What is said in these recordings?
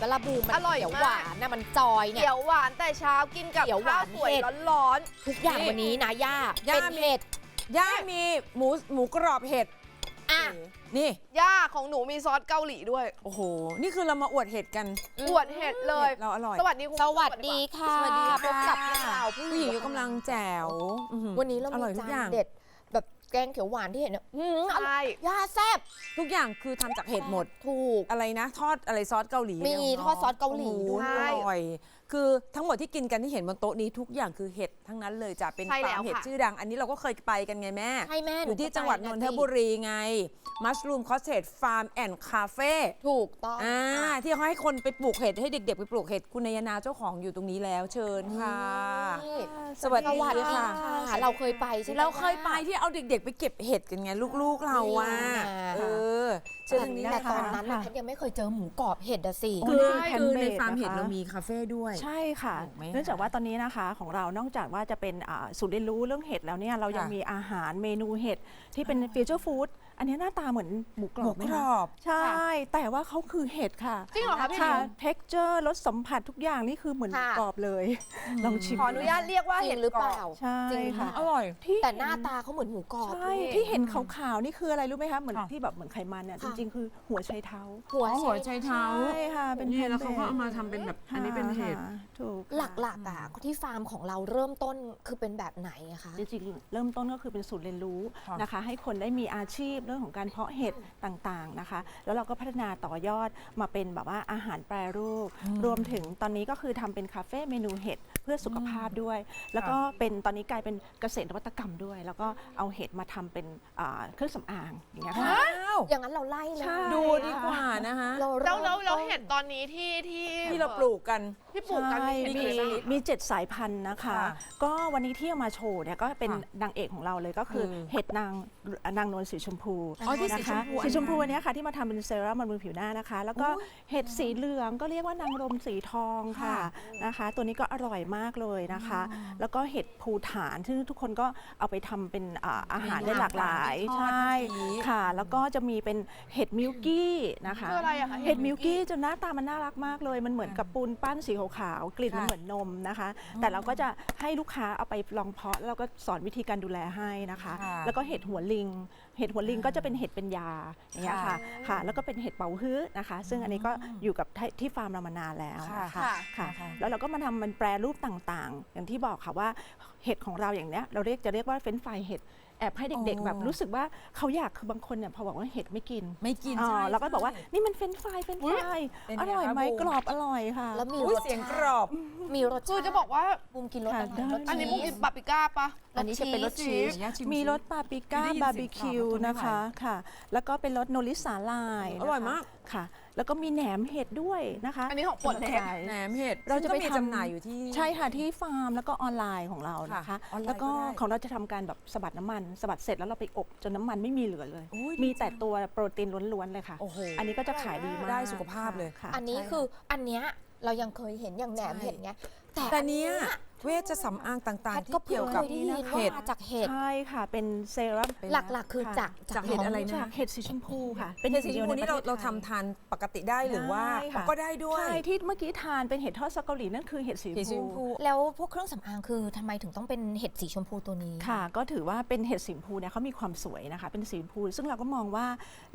ปะละบูมมันอร่อยเขียวมากหวานนะมันจอยเนี่ย เขียวหวานแต่เช้ากินกับเขียวหวาข้าวนสวยเห็ด ร้อนทุกอย่างนี่วันนี้นะย่าย่า เป็นมีเห็ดย่ามีหมูหมูกรอบเห็ดอะนี่ ๆย่าของหนูมีซอสเกาหลีด้วย โอ้โห นี่คือเรามาอวดเห็ดกันอวดเห็ดเลย เราอร่อย สวัสดีคุณสวัสดีค่ะสวัสดีพบกับค่ะเราผู้ผู้หญิงยกกำลังแจ๋วอื้อหือวันนี้เราอร่อยมีทุกจาอย่างนเด็ดแบบแกงเขียวหวานที่เห็นเนี่ยอืมอร่อยใช่ย่าแซ่บทุกอย่างคือทำจากเห็ดหมด ถูก อะไรนะ ทอดอะไรซอสเกาหลีมีเนี่ยทอดซอสเกาหลีโอ้โด้วยอร่อยคือทั้งหมดที่กินกันที่เห็นบนโต๊ะนี้ทุกอย่างคือเห็ดทั้งนั้นเลยจ้ะเป็นใช่แล้ฟาร์วมเห็ดค่ะชื่อดัง อันนี้เราก็เคยไปกันไงแม่ให้แม่อยู่ที่ก็จังหวัดไปนนะนทบุรีไง Mushroom Cottage Farm and Cafe ถูกต้องอ่าที่เขาให้คนไปปลูกเห็ดให้เด็ก ๆ ไปปลูกเห็ดคุณนายนาเจ้าของอยู่ตรงนี้แล้วเชิญค่ะ นี่สวัสสดีวัสดีค่ะ ค่ะ เราเคยไปใช่ไหม เราเคยไปที่เอาเด็ก ๆ ไปเก็บเห็ดกันไงลูกๆเราอะนี่ไง เออเชิญทางนี้แต่นะตอคะนนั้นน่ะแพทย์ยังไม่เคยเจอหมูกรอบเห็ดอะสิโอ้คือนี่คือใน handmade ฟาร์มเห็ดนะคะเรามีคาเฟ่ด้วยใช่ค่ะ ถูกไหมคะเนื่องจากว่าตอนนี้นะคะของเรานอกจากว่าจะเป็นอ่าศูนย์เรียนรู้เรื่องเห็ดแล้วเนี่ยเรายังค่ะมีอาหารเมนูเห็ดที่เป็นฟิวเจอร์ฟู้ด อันนี้หน้าตาเหมือนหมูกรหมูอบไหมกรคะอบ ใช่ แต่ว่าเขาคือเห็ดค่ะจริงเหรอคะพี่หค่ะมิว texture รสสัมผัสทุกอย่างนี่คือเหมือนหมูค่ะ กรอบเลย ลองชิมขออนุญาตเรียกว่าจริเห็งดหรือเปกรล่าอบใช่จริงค่ะอร่อย ที่แต่หน้าตาเขาเหมือนหมูกรอบใช่พี่ที่เห็นขาวๆนี่คืออะไรรู้ไหมคะเหมือนค่ะ ที่แบบเหมือนไขมันเนี่ยจค่ะริงๆคือหัวไชเท้าหัวอ๋อหัวใจเท้าใช่ค่ะเป็นนี่แล้วเขาก็ handmade เอามาทำเป็นแบบอันนี้เป็นเห็ด ค่ะถูกหลักๆอะที่ฟาร์มของเราเริ่มต้นคือเป็นแบบไหนอะคะ จริงๆเริ่มต้นก็คือเป็นศูนย์เรียนรู้ค่ะนะคะ ให้คนได้มีอาชีพเรื่องของการเพาะเห็ดต่างๆนะคะ แล้วเราก็พัฒนาต่อยอดมาเป็นแบบว่าอาหารแปรรูป รวมถึงตอนนี้ก็คือทำเป็นคาเฟ่เมนูเห็ดเพื่อสุขภาพด้วย แล้วก็เป็นตอนนี้กลายเป็นเกษตรนวัตกรรมด้วย แล้วก็เอาเห็ดมาทำเป็นอ่าเครื่องสำอางอย่างเงี้ยค่ะว้าวอย่างนั้นเราไล่เลยใช่ดูดีกว่านะคะเราแล้วแล้วแล้วริ่มต้นเห็ดตอนนี้ที่ที่ที่เราปลูกกันที่ปลูกกันใช่มีมีเห็ดอะไรบ้างมีเจ็ดสายพันธุ์นะคะค่ะก็วันนี้ที่เอามาโชว์เนี่ยก็เป็นค่ะนางเอกของเราเลยก็คืออมเห็ดนางนางนวลสีชมพูอ๋อที่สีนะชคะมพูสีชมพูอัอันนนั้นเนี้ยค่ะที่มาทำเป็นเซรั่มบำรุงผิวหน้านะคะ แล้วก็โอ้ยเห็ดสีเหลืองก็เรียกว่านางรมสีทองค่ะค่ะนะคะ ตัวนี้ก็อร่อยมากเลยนะคะ แล้วก็เห็ดภูฐานซึ่งทุกคนก็เอาไปทำเป็นอ่าอาหารได้หลากหลายทอดใช่กะทิ ค่ะ แล้วก็จะมีเป็นเห็ดมิลกี้นะคะ คืออะไรอะคะ เห็ดมิลกี้จนหน้าตามันน่ารักมากเลย มันเหมือนกับปูนปั้นสีขาวๆกลิ่นมันค่ะเหมือนนมนะคะ แต่เราก็จะให้ลูกค้าเอาไปลองเพาะแล้วก็สอนวิธีการดูแลให้นะคะ ค่ะ แล้วก็เห็ดหัวลิง เห็ดหัวลิงก็จะเป็นเห็ดเป็นยาอย่างเงี้ยค่ะค่ะค่ะ แล้วก็เป็นเห็ดเป่าฮื้อนะคะ ซึ่งอันนี้ก็อยู่กับที่ที่ฟาร์มเรามานานแล้วนะคะค่ะค่ะ ค่ะ แล้วเราก็มาทำมันแปรรูปต่างๆ อย่างที่บอกค่ะว่าเห็ดของเราอย่างเนี้ยเราเรียกจะเรียกว่าเฟรนช์ฟรายเห็ดแอบให้เด็กอ๋อๆแบบรู้สึกว่าเขาอยากคือบางคนเนี่ยพอบอกว่าเห็ดไม่กินไม่กินอ๋อใช่เราก็บอกว่าใช่ นี่มันเฟรนช์ฟรายเฟรนช์ฟรายเป็นอไงร่อยคะไหมบูม กรอบอร่อยค่ะ แล้วมีอุ้ยรสเสียงชาติกรอบ มีรสคือชาติจะบอกว่าบูมกินรสอะไรค่ะรสอันนี้ชีมุกสกินปาปริก้าปะ อันนี้จะเป็นรสชีสย่าชิมีสิรสปาปริก้าได้ยินบาร์บีคิวเสียงกรอบนะคะทนไม่ไหวค่ะ แล้วก็เป็นรสโนริสาลายอร่อยนะคะมาก ค่ะ แล้วก็มีแหนมเห็ดด้วยนะคะอันนี้ของโปรดเลยขายแหนมเห็ดเราจะไปซึ่งก็มีทำจำหน่ายอยู่ที่ ใช่ค่ะที่ฟาร์มแล้วก็ออนไลน์ของเรานะคะ ค่ะออนไลน์แล้วก็ก็ได้ของเราจะทำการแบบสะบัดน้ำมันสะบัดเสร็จแล้วเราไปอบจนน้ำมันไม่มีเหลือเลยอุ๊ยมีแต่ตัวโปรตีนล้วนๆเลยค่ะโอ้โหอันนี้ก็จะขายดีมากได้สุขภาพเลย ค่ะ อันนี้ใช่คืออันเนี้ย เรายังเคยเห็นอย่างแหนมใช่เห็ดไงแต่แต่อันเนี้เนี้ยยเวชสำอางต่างแพทๆที่ก็เพิ่เกี่งยวเคกับยได้ยินเห็ดว่าจากเห็ดใช่ค่ะ เป็นเซรั่มหลักๆ คือจากจากเห็ดอะไรนะจากเห็ดสีชมพูค่ะ เป็นเห็ดสีชมพูหงนี่ดียวเราใประทศเราไทยทำทานปกติได้หรือว่าได้ค่ะก็ได้ด้วยใช่ที่เมื่อกี้ทานเป็นเห็ดทอดซอสเกาหลีนั่นคือเห็ดสีเห็ดสีชมพู แล้วพวกเครื่องสำอางคือทำไมถึงต้องเป็นเห็ดสีชมพูตัวนี้ค่ะ ก็ถือว่าเป็นเห็ดสีชมพูเนี่ยเขามีความสวยนะคะ เป็นสีชมพู ซึ่งเราก็มองว่า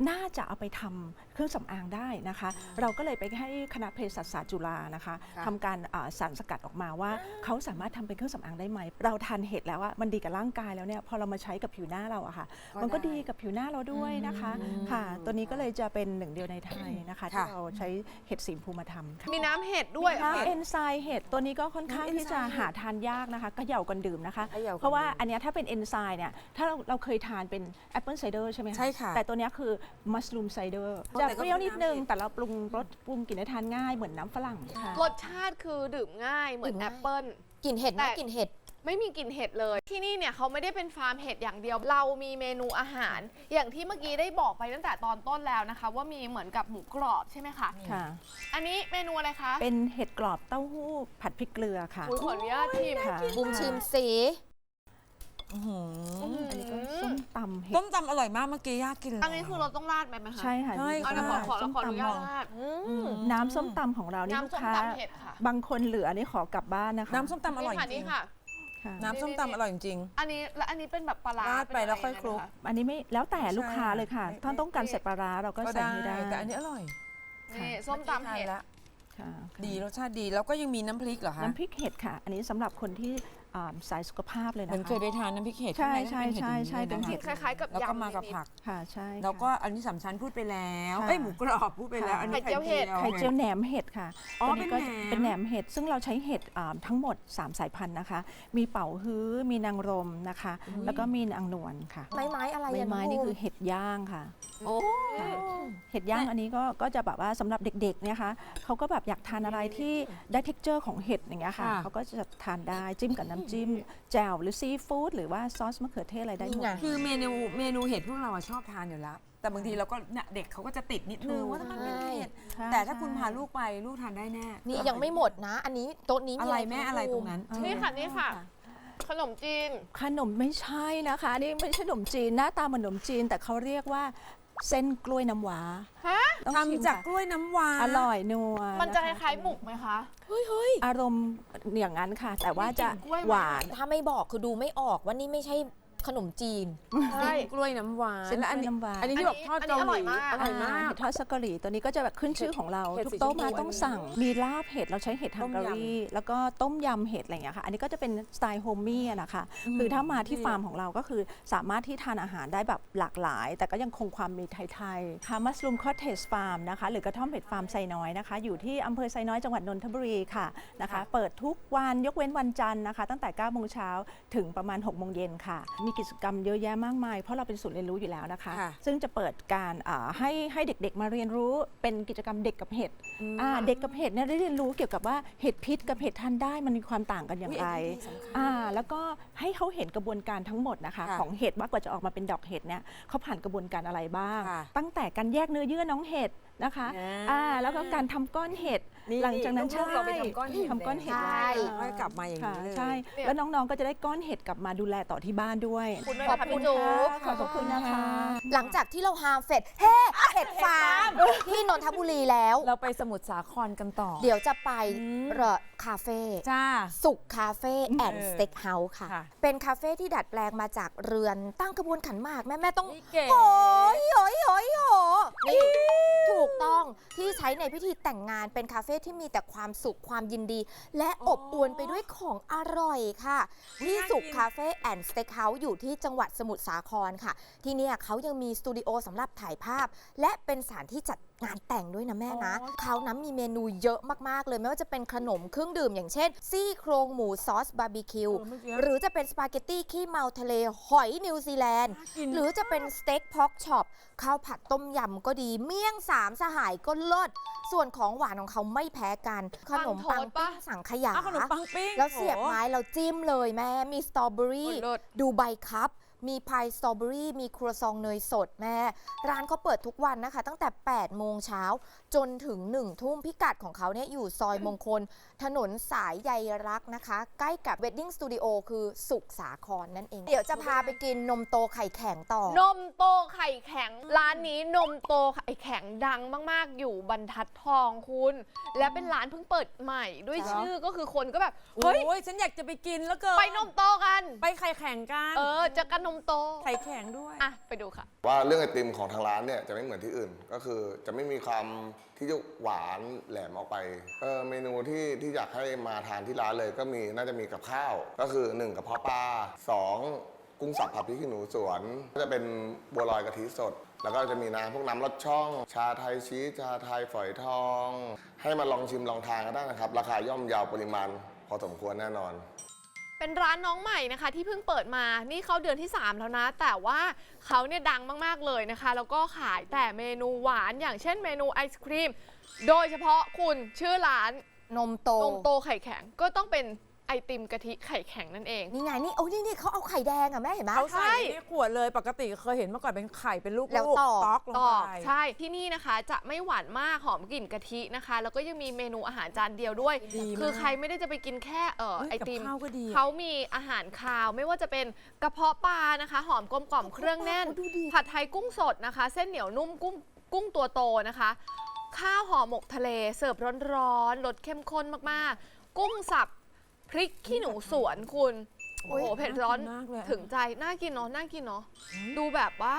น่าจะเอาไปทำเครื่องสำอางได้นะคะ เราก็เลยไปให้คณะเภสัชศาสตร์จุฬานะคะค่ะทำการอ่าสารสกัดออกมาว่าเขาสามารถทำเป็นเครื่องสำอางได้ไหม เราทานเห็ดแล้วว่ามันดีกับร่างกายแล้วเนี่ยพอเรามาใช้กับผิวหน้าเราอะค่ะ มันก็ดีกับผิวหน้าเราด้วยนะคะค่ะ ตัวนี้ก็เลยจะเป็นหนึ่งเดียวในไทยนะคะที่ค่ะเราใช้เห็ดสีชมพูมาทำค่ะมีน้ำเห็ดด้วยน้ำเห็ดเอนไซม์เห็ดตัวนี้ก็ค่อนข้างน้ำเอนไซม์ที่จะหาทานยากนะคะเขย่ากันดื่มนะคะเขย่ากันเพราะว่าดื่มอันเนี้ยถ้าเป็นเอนไซม์เนี่ยถ้าเราเราเคยทานเป็นแอปเปิลไซเดอร์ใช่ไหมใช่ค่ะแต่ตัวเนี้ยคือมัสลูมไซเดอร์อ๋อจะแต่ก็เปรี้ยวนิดนึงเป็นน้ำเห็ดแต่เราปรุงรสปรุงกลิ่นให้ทานง่ายเหมือนน้ำฝรั่งค่ะรสชาติคือดื่มง่ายเหมือนดื่มแอง่ายปเปิ้ล กลิ่นเห็ดแต่นะกลิ่นเห็ด ไม่มีกลิ่นเห็ดเลย ที่นี่เนี่ยเขาไม่ได้เป็นฟาร์มเห็ดอย่างเดียว เรามีเมนูอาหาร อย่างที่เมื่อกี้ได้บอกไปตั้งแต่ตอนต้นแล้วนะคะ ว่ามีเหมือนกับหมูกรอบใช่ไหมคะ ค่ะ อันนี้เมนูอะไรคะเป็นเห็ดกรอบเต้าหู้ผัดพริกเกลือค่ะ อุ๊ยขออนุญาตชิม ค่ะบูมชิมสี อื้อหืออันนี้ก็ส้มตำเห็ต้ดมตำอร่อยมากเมื่อกี้ย่ากินแล้วอันนี้คือเราต้องราดไหมไหมคะใช่ค่ะใช่เอาเดี๋ยวขอขอเราขออนุญาตราดอืมน้ำส้มตำของเรานี่ลูกน้ำส้มค้า ตำเห็ดค่ะบางคนเหลือนี่ขอกลับบ้านนะคะน้ำส้มตำอร่อยนี่ค่ะจรินี่งค่ะ ค่ะน้ำส้มตำอร่อยจริง อันนี้และอันนี้เป็นแบบปลาร้าราดไปเนแล้วค่อยะรคลุกนะะอันนี้ไม่แล้วแต่ลูกค้าใช่เลยค่ะ ไม่ ถ้าต้องการใส่ปลาร้าเราก็ก็ใส่ได้ให้ได้แต่อันนี้อร่อยนี่ส้มตำเห็ดทานแล้วค่ะดีรสชาติดีแล้วก็ยังมีน้ำพริกเหรอคะ น้ำพริกเห็ดค่ะ อันนี้สำหรับคนที่ อ่าสายสุขภาพเลยเหนะมือนคะเคยได้ทานน้ำพริกเห็ดใช่ข้างในก็ใช่ใช่เป็นเห็ดใช่อย่างเป็นเห็ด คล้ายๆกับแล้วก็ยำมากับนิดๆผัก ค่ะใช่ค่ะแล้วก็อันนี้สามชั้นพูดไปแล้วค่ะเอ้ยหมูกรอบพูดไปแล้ว ค่ะ อันนี้ไข่เจียวเห็ด ไข่เจียวแหนมเห็ดค่ะอ๋อตัวนี้ก็เป็นแหนม เป็นแหนมเห็ด ซึ่งเราใช้เห็ดอ่าทั้งหมด 3 สายพันธุ์นะคะ มีเป่าฮื้อ มีนางรมนะคะ แล้วก็มีนางนวลค่ะไม้ไม้อะไรใบอะไม้งนี่ภูคือเห็ดย่างค่ะ โอ้ ค่ะเห็ดย่างอันนี้ก็ก็จะแบบว่าสำหรับเด็กๆเนี่ยค่ะเขาก็แบบอยากทานอะไรที่ได้เท็กเจอร์ของเห็ดอย่างเงี้ยค่ะค่ะ เขาก็จะทานได้จิ้มกับน้ำจิ้มแจ่วหรือซีฟู้ดหรือว่าซอสมะเขือเทศอะไรได้หมนี่ดไง คือเมนูเมนูเห็ดพวกเราอะชอบทานอยู่แล้ว แต่บางทีเราก็เนี่ยเด็กเขาก็จะติดนิดนึงถูก ว่าถ้ามันเป็นเห็ดใช่แต่ถ้าใช่คุณพาลูกไปลูกทานได้แน่ นี่ยังไม่หมดนะ อันนี้โต๊ะนี้อะไรแม่อะไรตรงนั้นนี่ค่ะนี่ค่ะ ขนมจีน ขนมไม่ใช่นะคะนี่ไม่ใช่ขนมจีนหน้าตาเหมือนขนมจีน แต่เขาเรียกว่า เส้นกล้วยน้ำว้าฮะต้องชิมทำจากค่ะกล้วยน้ำว้าอร่อยนัวมันจะคคล้ายๆหมุกไหมคะอารมณ์อย่างนั้นค่ะ แต่ว่าจะมีกลิ่นกล้วยไหม หวาน ถ้าไม่บอกคือดูไม่ออกว่านี่ไม่ใช่ ขนมจีนใช่กล้วยน้ำว้าเส้นแล้วอันกล้วยนี้น้ำว้าอันนี้ที่แบบทอดอันนี้เกาหอร่อยลีมากอร่อยมาก เห็ดทอดสักกะหรี่ตัวนี้ก็จะแบบขึ้นชื่อของเราเห็ดทุกสีโต๊ะชมพูมาต้องสั่ง มีลาบเห็ดเราใช้เห็ดฮังการีต้มยแล้วก็ต้มยำเห็ดอะไรอย่างเงี้ยค่ะ อันนี้ก็จะเป็นสไตล์โฮมมี่อะนะคะ คือถ้ามาที่ฟาร์มของเราก็คือสามารถที่ทานอาหารได้แบบหลากหลาย แต่ก็ยังคงความมีไทยๆค่ะมัสลูมคอเทสฟาร์มนะคะ หรือกระท่อมเห็ดฟาร์มไซน้อยนะคะ อยู่ที่อำเภอไซน้อยจังหวัดนนทบุรีค่ะนะคะ เปิดทุกวันยกเว้นวันจันทร์นะคะ ตั้งแต่9โมงเช้าถึงประมาณ6โมงเย็นค่ะ มีกิจกรรมเยอะแยะมากมาย เพราะเราเป็นศูนย์เรียนรู้อยู่แล้วนะคะ ค่ะซึ่งจะเปิดการอ่าให้ให้เด็กๆ มาเรียนรู้เป็นกิจกรรมเด็กกับเห็ดอ่าเด็กกับเห็ดเนี่ยได้เรียนรู้เกี่ยวกับว่าเห็ดพิษกับเห็ดทานได้มันมีความต่างกันอย่างไร อุ๊ยอันนี้สำคัญ อ่าแล้วก็ให้เขาเห็นกระบวนการทั้งหมดนะคะ ค่ะของเห็ดว่ากว่าจะออกมาเป็นดอกเห็ดเนี่ยเขาผ่านกระบวนการอะไรบ้าง ค่ะตั้งแต่การแยกเนื้อเยื่อน้องเห็ดนะคะอ่าอ่าแล้วก็การทำก้อนเห็ด นี่หลังจากนั้นลูกๆเราไปทำก้อนเห็ดทำก้อนเห็ดใช่ไว้ค่อยกลับมาอย่างค่ะนี้เลยใช่เนี่ยแล้วน้องๆก็จะได้ก้อนเห็ดกลับมาดูแลต่อที่บ้านด้วยคุณด้วยขอบนะคะคุพี่ณจุ๊บค่ะขอบคุณนะคะ หลังจากที่เราฮามเฟดเฮ้เห็ดฟาร์มที่นนทบุรีแล้ว เราไปสมุทรสาครกันต่อ เดี๋ยวจะไปอืมเรอคาเฟ่จ้า สุขคาเฟ่แอนด์เออสเต็กเฮาส์ค่ะ ค่ะ เป็นคาเฟ่ที่ดัดแปลงมาจากเรือนตั้งกระบวนขันหมาก แม่แม่ต้อง นี่เก๋โอ้ยโอ้ยโอ้ยโอ้นี่ถูกต้องที่ใช้ในพิธีแต่งงานเป็นคาเฟ่ที่มีแต่ความสุขความยินดี และอบอวลไปด้วยของอร่อยค่ะ ที่สุขคาเฟ่แอนด์สเต็กเฮาส์อยู่ที่จังหวัดสมุทรสาครค่ะ ที่เนี่ยเขายังมีสตูดิโอสำหรับถ่ายภาพ และเป็นสถานที่จัด งานแต่งด้วยนะแม่นะเขานั้นมีเมนูเยอะมากๆเลย ไม่ว่าจะเป็นขนมเครื่องดื่มอย่างเช่น ซี่โครงหมูซอสบาร์บีคิวเออเมื่อกี้หรือจะเป็นสปาเกตตี้ขี้เมาทะเลหอยนิวซีแลนด์น่ากินหรือจะเป็นสเต็กพ็อกช็อปข้าวผัดต้มยำก็ดี เมี่ยงสามสหายก็เลิศส่วนของหวานของเขาไม่แพ้กัน ขนมปังปิ้งสังขยาอ้าวขนมปังปิ้งแล้วเสียบไม้เราจิ้มเลยแม่มีสตรอเบอรี่โอ้ยเลิศดูใบครับ มีพายสตรอเบอรี่ มีครัวซองเนยสดแม่ ร้านเขาเปิดทุกวันนะคะ ตั้งแต่ 8 โมงเช้าจนถึง 1 ทุ่มพิกัดของเขาเนี่ยอยู่ซอยมงคล ถนนสายใยรักนะคะ ใกล้กับ Wedding Studio คือสุขสาครนั่นเอง เดี๋ยวจะพาไปกินนมโตไข่แข็งต่อ นมโตไข่แข็ง ร้านนี้นมโตไข่แข็งดังมากๆ อยู่บรรทัดทองคุณ และเป็นร้านเพิ่งเปิดใหม่ ด้วยจ้ะชื่อก็คือคนก็แบบเฮ้เฮ้ยยฉันอยากจะไปกินแล้วเกินไปนมโตกัน ไปไข่แข่งกัน เออเจะกันนมโตไข่แข็งด้วย อะไปดูค่ะ ว่าเรื่องไอติมของทางร้านเนี่ยจะไม่เหมือนที่อื่น ก็คือจะไม่มีความที่จะหวานแหลมออกไปเออเมนูที่ที่อยากให้มาทานที่ร้านเลยก็มีน่าจะมีกับข้าว ก็คือ1กับเพาะปลา2กุ้งสับผัดพริกขี้หนูสวน ก็จะเป็นบัวลอยกะทิสด แล้วก็จะมีน้ำพวกน้ำรสช่อง ชาไทยชีสชาไทยฝอยทอง ให้มาลองชิมลองทานกันได้นะครับ ราคาย่อมเยาวปริมาณ พอสมควรแน่นอน เป็นร้านน้องใหม่นะคะ ที่เพิ่งเปิดมา นี่เขาเดือนที่ 3 แล้วนะ แต่ว่าเขาเนี่ยดังมาก ๆ เลยนะคะ แล้วก็ขายแต่เมนูหวานอย่างเช่นเมนูไอศครีม โดยเฉพาะคุณชื่อร้านนมโต นมโตไข่แข็งก็ต้องเป็นไออติมกะทิไข่แข็งนั่นเอง นี่ไงนี่โอ้นี่นี่เขาเอาไข่แดงอะแม่เห็นไหม เขาใส่ใช่ในขวดเลยปกติเคยเห็นเมื่อก่อนเป็นไข่เป็นลูกๆแล้วตอกต๊อกลงต่อไป ใช่ ที่นี่นะคะจะไม่หวานมากหอมกลิ่นกะทินะคะ แล้วก็ยังมีเมนูอาหารจานเดียวด้วย ดีมากคือใครไม่ได้จะไปกินแค่เออเอ้ยไอติมกับข้าวก็ดีเขามีอาหารคาวไม่ว่าจะเป็นกระเพาะปลานะคะ หอมกลมกล่อมเครื่องแน่น ดูดิ ผัดไทยกุ้งสดนะคะ เส้นเหนียวนุ่มกุ้งกุ้งตัวโตนะคะ ข้าวห่อหมกทะเลเสิร์ฟร้อนๆรสเข้มข้นมากๆ กุ้งสับ พริกขี้หนูสวนคุณ โอ้โหเผ็ดร้อนน่ากินมากเลยอะ ถึงใจ น่ากินเนาะน่ากินเนาะดูแบบว่า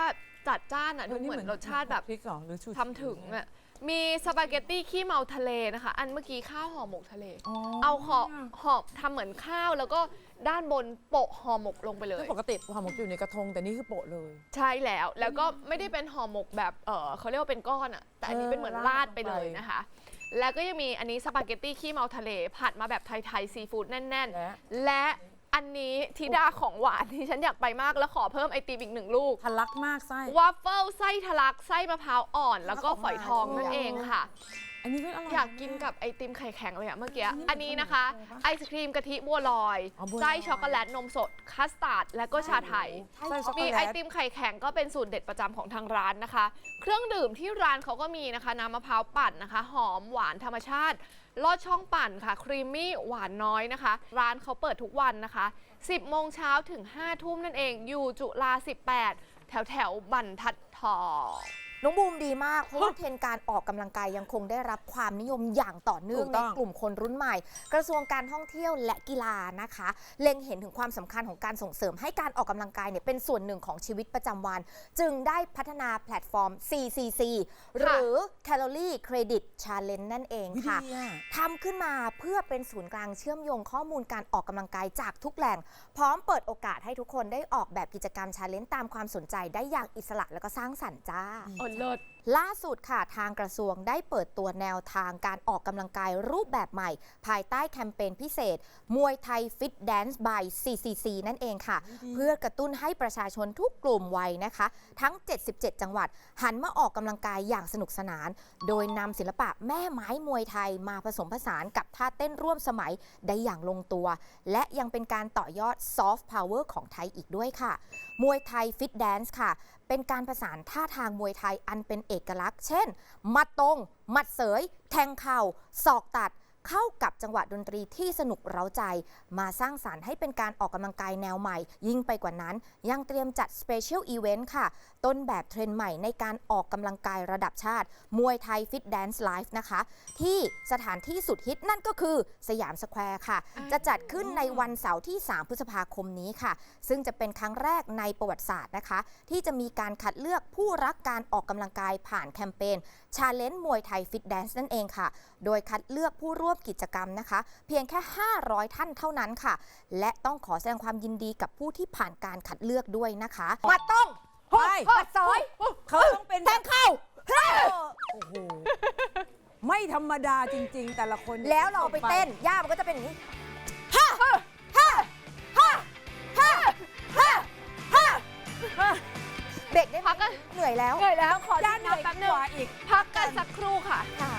จัดจ้านอะดูเหมือนรสชาติแบบ พริกเหรอหรือชูชีทำถึงอะ มีสปาเกตตี้ขี้เมาทะเลนะคะ อันเมื่อกี้ข้าวห่อหมกทะเลอ๋อเอาห่อห่อทำเหมือนข้าวแล้วก็ด้านบนโปะห่อหมกลงไปเลซึ่ย งปกติห่อหมกอยู่ในกระทงแต่นี่คือโปะเลย ใช่แล้ว แล้วก็ไม่ได้เป็นห่อหมกแบบ เออเขาเรียกว่าเป็นก้อนอะแต่อันนี้เป็นเหมือนเออราราดดไปเลยลงไปนะคะ แล้วก็ยังมีอันนี้สปาเกตตี้ขี้เมาทะเล ผัดมาแบบไทยๆซีฟู้ดแน่น และ ๆ และอันนี้ทิดาของหวานที่ฉันอยากไปมากแล้วขอเพิ่มไอติมอีกหนึ่งลูก ทะลักมากไส้ วาฟเฟิลไส้ทะลักไส้มะพร้าวอ่อน แล้วก็ฝอยทองนั่นเองค่ะ อันนี้ก็อร่อย อยากกินกับไอติมไข่แข็งเลยอะเมื่อกี้ อันนี้อันนี้นะคะขนมปังปะไอศครีมกะทิบัวลอย อ๋อบัวลอยไส้ช็อกโกแลตนมสด คัสตาร์ด และก็ชาไทย ไส้ช็อกโกมีแลไอตติมไข่แข็งก็เป็นสูตรเด็ดประจำของทางร้านนะคะ เครื่องดื่มที่ร้านเขาก็มีนะคะ น้ำมะพร้าวปั่นนะคะ หอมหวานธรรมชาติ ลอดช่องปั่นค่ะ ครีมมี่หวานน้อยนะคะ ร้านเขาเปิดทุกวันนะคะ 10 โมงเช้าถึง 5 ทุ่มนั่นเอง อยู่จุฬา18 แถวแถวๆบรรทัดทอง น้องบูมดีมาก เพราะว่าเทรนด์การออกกำลังกายยังคงได้รับความนิยมอย่างต่อเนื่องถูกในต้อง กลุ่มคนรุ่นใหม่ กระทรวงการท่องเที่ยวและกีฬานะคะ เล็งเห็นถึงความสำคัญของการส่งเสริมให้การออกกำลังกายเนี่ยเป็นส่วนหนึ่งของชีวิตประจำวัน จึงได้พัฒนาแพลตฟอร์ม CCC หรือ Calorie Credit Challenge นั่นเองวิค่ะ ดีอะ ทำขึ้นมาเพื่อเป็นศูนย์กลางเชื่อมโยงข้อมูลการออกกำลังกายจากทุกแหล่ง พร้อมเปิดโอกาสให้ทุกคนได้ออกแบบกิจกรรมชาเลนจ์ตามความสนใจได้อย่างอิสระและก็สร้างสรรค์จ้า โอ้เลิศ ล่าสุดค่ะทางกระทรวงได้เปิดตัวแนวทางการออกกำลังกายรูปแบบใหม่ ภายใต้แคมเปญพิเศษ มวยไทยฟิตแดนซ์ by CCC นั่นเองค่ะ เพื่อกระตุ้นให้ประชาชนทุกกลุ่มวัยนะคะ ทั้ง 77 จังหวัด หันมาออกกำลังกายอย่างสนุกสนาน โดยนำศิลปะแม่ไม้มวยไทยมาผสมผสานกับท่าเต้นร่วมสมัยได้อย่างลงตัว และยังเป็นการต่อยอดซอฟต์พาวเวอร์ของไทยอีกด้วยค่ะ มวยไทยฟิตแดนซ์ค่ะ เป็นการประสานท่าทางมวยไทยอันเป็นเเอกลักษณ์ เช่น มัดตรง มัดเสย แทงเข่าศอกตัด เข้ากับจังหวะดนตรีที่สนุกเร้าใจ มาสร้างสารรค์ให้เป็นการออกกำลังกายแนวใหม่ ยิ่งไปกว่านั้น ยังเตรียมจัดสเปเชียลอีเวนต์ค่ะ ต้นแบบเทรนด์ใหม่ในการออกกำลังกายระดับชาติ มวยไทยฟิตแดนซ์ไลฟ์นะคะ ที่สถานที่สุดฮิตนั่นก็คือสยามสแควร์ค่ะ จะจัดขึ้นในวันเสาร์ที่ 3 พฤษภาคมนี้ค่ะ ซึ่งจะเป็นครั้งแรกในประวัติศาสตร์นะคะ ที่จะมีการคัดเลือกผู้รักการออกกำลังกายผ่านแคมเปญ Challenge มวยไทยฟิตแดนซ์นั่นเองค่ะ โดยคัดเลือกผู้ร่วมกิจกรรมนะคะ เพียงแค่ 500 ท่านเท่านั้นค่ะ และต้องขอแสดงความยินดีกับผู้ที่ผ่านการคัดเลือกด้วยนะคะมาต้องเฮ้ยหมัดเสยเขาต้องเป็นแทงเข้าโอ้โหไม่ธรรมดาจริง ๆ แต่ละคนแล้วเราไปเต้นย่ามันก็จะเป็นอย่างนี้ฮ่าฮ่าฮ่าฮ่าฮ่าฮ่า เบรกได้ไหมพักกัน เหนื่อยแล้ว เหนื่อยแล้วขอด้านเหนื่อยแป๊บนึกงว่าอีก พักกันสักครู่ค่ะ ค่ะ